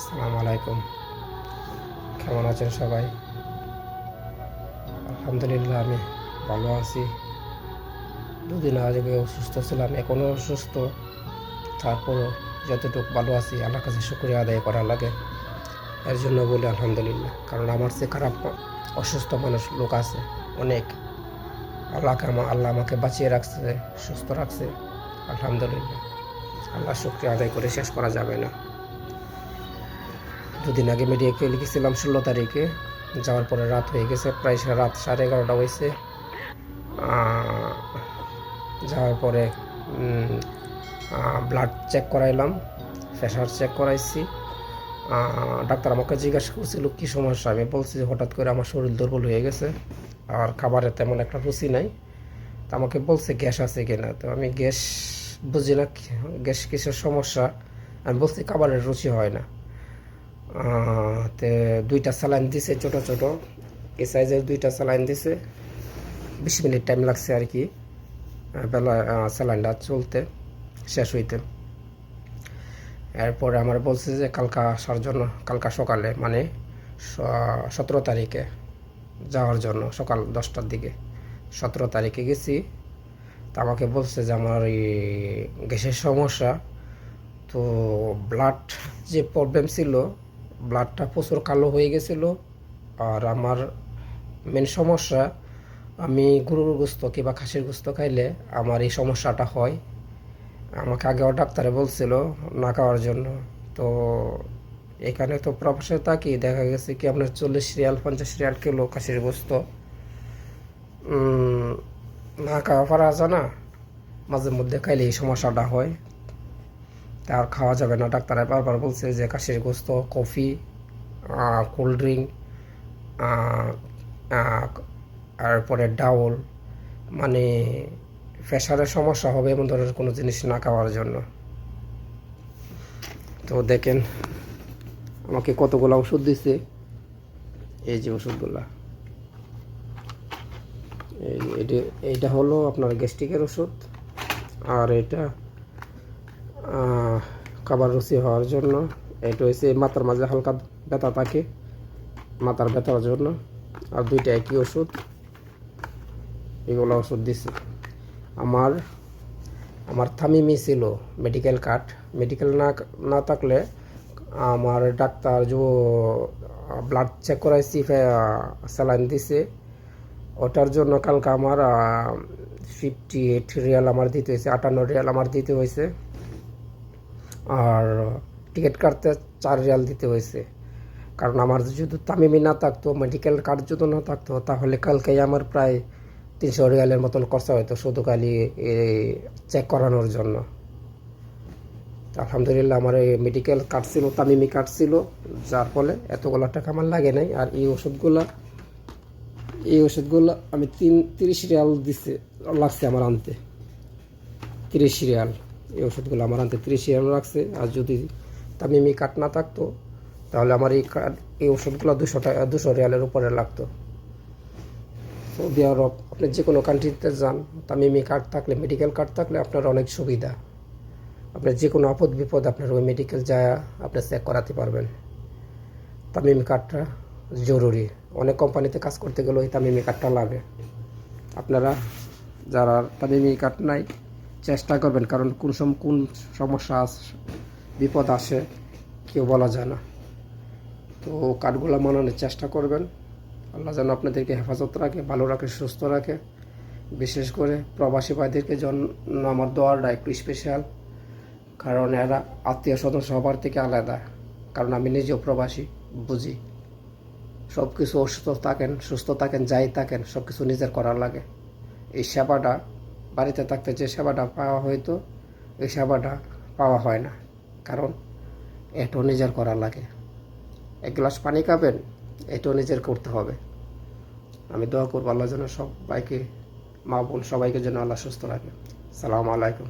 আসসালামু আলাইকুম। কেমন আছেন সবাই? আলহামদুলিল্লাহ, আমি ভালো আছি। দুদিন আগে অসুস্থ ছিলাম এখনও অসুস্থ। তারপরও যতটুকু ভালো আছি, আল্লাহর কাছে শুক্রিয়া আদায় করা লাগে। এর জন্য বলি আলহামদুলিল্লাহ, কারণ আমার চেয়ে খারাপ অসুস্থ মানুষ লোক আছে, অনেক। আল্লাহকে আমার আল্লাহ আমাকে বাঁচিয়ে রাখছে, সুস্থ রাখছে। আলহামদুলিল্লাহ, আল্লাহ শুক্রিয়া আদায় করে শেষ করা যাবে না। দুদিন আগে মেডিকেল লিখেছিলাম ষোলো তারিখে। যাওয়ার পরে রাত হয়ে গেছে, প্রায় রাত, সাড়ে এগারোটা হয়েছে। যাওয়ার পরে ব্লাড চেক করাইলাম প্রেশার চেক করাইছি। ডাক্তার আমাকে জিজ্ঞাসা করছিল, কী সমস্যা? আমি বলছি যে, হঠাৎ করে আমার শরীর দুর্বল হয়ে গেছে, আর খাবারে তেমন একটা রুচি নাই। তো আমাকে বলছে, গ্যাস আছে কিনা? তো আমি গ্যাস বুঝি না গ্যাস কিসের সমস্যা? আমি বলছি, খাবারের রুচি হয় না। তে দুইটা স্যালাইন দিছে, ছোট ছোট। এই সাইজের দুইটা স্যালাইন দিছে। বিশ মিনিট টাইম লাগছে আর কি বেলা স্যালাইনটা চলতে, শেষ হইতে। এরপরে আমার বলছে যে কালকা আসার জন্য, কালকা সকালে মানে সতেরো তারিখে যাওয়ার জন্য, সকাল দশটার দিকে। সতেরো তারিখে গেছি। তা আমাকে বলছে যে আমার এই গ্যাসের সমস্যা, তো ব্লাড যে প্রবলেম ছিল ব্লাডটা প্রচুর কালো হয়ে গেছিল। আর আমার মেন সমস্যা, আমি গরুর গোস্ত কিংবা খাসির গোস্ত খাইলে আমার এই সমস্যাটা হয়। আমাকে আগেও ডাক্তারে বলছিল না খাওয়ার জন্য। তো এখানে তো প্রবাসে থাকি দেখা গেছে কি আপনার চল্লিশ রিয়াল, পঞ্চাশ রিয়াল কিলো খাসির গোস্ত। না খাওয়া পারা যায় না। মাঝে মধ্যে খাইলে এই সমস্যাটা হয়। তা আর খাওয়া যাবে না। ডাক্তারে বারবার বলছে যে কাশির গোস্ত, কফি কোল্ড ড্রিঙ্ক তারপরে ডাউল। মানে প্রেশারের সমস্যা হবে এমন ধরনের কোনো জিনিস না খাওয়ার জন্য। তো দেখেন, আমাকে কতগুলো ওষুধ দিছে। এই যে ওষুধগুলা। এইটা হলো আপনার গ্যাস্ট্রিকের ওষুধ। আর এটা খাবার রুচি হওয়ার জন্য। এটা হয়েছে মাথার মাঝে হালকা ব্যথা থাকে, মাথার ব্যথার জন্য। আর দুইটা একই ওষুধ, এগুলো ওষুধ দিছে। আমার আমার থামিমি ছিল মেডিকেল কার্ড মেডিকেল না না থাকলে আমার ডাক্তার যে ব্লাড চেক করাইছি স্যালাইন দিছে। ওটার জন্য কালকে আমার ফিফটি এইট রিয়াল আমার দিতে হয়েছে আটান্ন রিয়াল আমার দিতে হয়েছে আর টিকিট কাটতে চার রিয়াল দিতে হয়েছে। কারণ আমার যদি তামিমি না থাকতো মেডিকেল কার্ড যদি না থাকতো, তাহলে কালকেই আমার প্রায় তিনশো রিয়ালের মতন খরচা হতো শুধু খালি চেক করানোর জন্য। আলহামদুলিল্লাহ আমার এই মেডিকেল কার্ড ছিল, তামিমি কার্ড ছিল, যার ফলে এতগুলো টাকা আমার লাগে নাই। আর এই ওষুধগুলো এই ওষুধগুলো আমি তিন, তিরিশ রিয়াল দিচ্ছে লাগছে আমার আনতে। তিরিশ রিয়াল। এই ওষুধগুলো আমার আনতে তিরিশ রিয়াল লাগছে আর যদি তামিমি কার্ড না থাকতো, তাহলে আমার এই কার্ড এই ওষুধগুলো দুশো টাকা, দুশো রিয়ালের উপরে লাগতো। সৌদি আরব, আপনি যে কোনো কান্ট্রিতে যান, তামিমি কার্ড থাকলে মেডিকেল কার্ড থাকলে আপনার অনেক সুবিধা। আপনার যে কোনো আপদ বিপদ আপনার ওই মেডিকেল যায়, আপনি চেক করাতে পারবেন। তামিমি কার্ডটা জরুরি। অনেক কোম্পানিতে কাজ করতে গেলে ওই তামিমি কার্ডটা লাগে। আপনারা যারা তামিমি কার্ড নাই চেষ্টা করবেন, কারণ কোন সম, কোন সমস্যা আস- বিপদ আসে কেউ বলা যায় না। তো কার্ডগুলো মানানোর চেষ্টা করবেন। আল্লাহ যেন আপনাদেরকে হেফাজত রাখে, ভালো রাখে, সুস্থ রাখে। বিশেষ করে প্রবাসী ভাইদেরকে জন্য আমার দোয়ারটা একটু স্পেশাল কারণ এরা আত্মীয় স্বজন সবার থেকে আলাদা, কারণ আমি নিজেও প্রবাসী, বুঝি। সব কিছু অসুস্থ থাকেন, সুস্থ থাকেন, যাই থাকেন সব কিছু নিজের করার লাগে। এই সেবাটা বাড়িতে থাকতে যে সেবাটা পাওয়া হয়তো, ওই সেবাটা পাওয়া হয় না। কারণ এটাও নিজের করা লাগে। এক গ্লাস পানি খাবেন এটাও নিজের করতে হবে। আমি দোয়া করব আল্লাহ যেন সবাইকে, মা বোন সবাইকে যেন আল্লাহ সুস্থ রাখে। সালাম আলাইকুম।